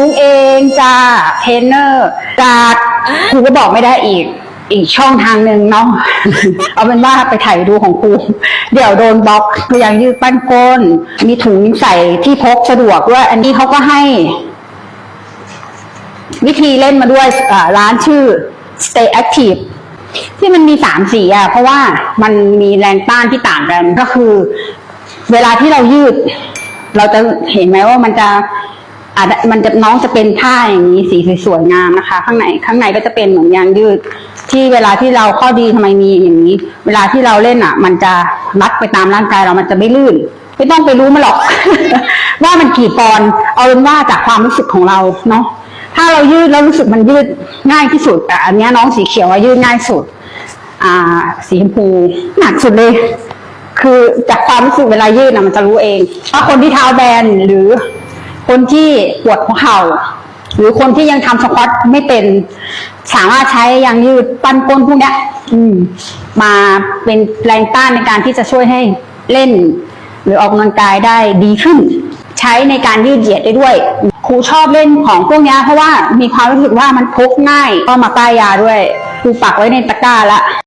มุกเองจ้าเทรนเนอร์จากครูก็บอกไม่ได้อีก อีกช่องทางหนึ่งเนาะ เอาเป็นว่าไปถ่ายดูของครู เดี๋ยวโดนบล็อกตัวอย่างยืดปั้นก้น มีถุงใส่ที่พกสะดวกด้วยอันนี้เขาก็ให้ วิธีเล่นมาด้วยร้านชื่อ Stay Active ที่มันมีสามสีอะ เพราะว่ามันมีแรงต้านที่ต่างกันก็คือ เวลาที่เรายืด เราจะเห็นไหมว่ามันจะ อาจจะมันจะน้องจะเป็นผ้าอย่างนี้สีสวยๆงามนะคะ ข้างในข้างในก็จะเป็นเหมือนยางยืด ที่เวลาที่เราข้อดีทำไมมีอย่างนี้ เวลาที่เราเล่นอะ มันจะรัดไปตามร่างกายเรามันจะไม่ลื่น ไม่ต้องไปรู้มันหรอก ว่ามันกี่ปอนเอาเป็นว่าจากความรู้สึกของเราเนาะถ้าเรายืดแล้วรู้สึกมันยืดง่ายที่สุดแต่อันนี้น้องสีเขียวยืดง่ายสุด อ่า สีชมพูหนักสุดเลยคือจากความรู้สึกเวลายืดนะมันจะรู้เองว่าคนที่เท้าแบนหรือ คนที่ปวดหัวเข่า หรือคนที่ยังทำสควอตไม่เป็น สามารถใช้ยางยืดปั้นก้นพวกเนี้ย อืม มาเป็นแรงต้านในการที่จะช่วยให้เล่น หรือออกกำลังกายได้ดีขึ้น ใช้ในการยืดเหยียดได้ด้วย ครูชอบเล่นของพวกนี้เพราะว่ามีความรู้สึกว่ามันพกง่ายก็มาป้ายยาด้วยครูปักไว้ในตะกร้าละ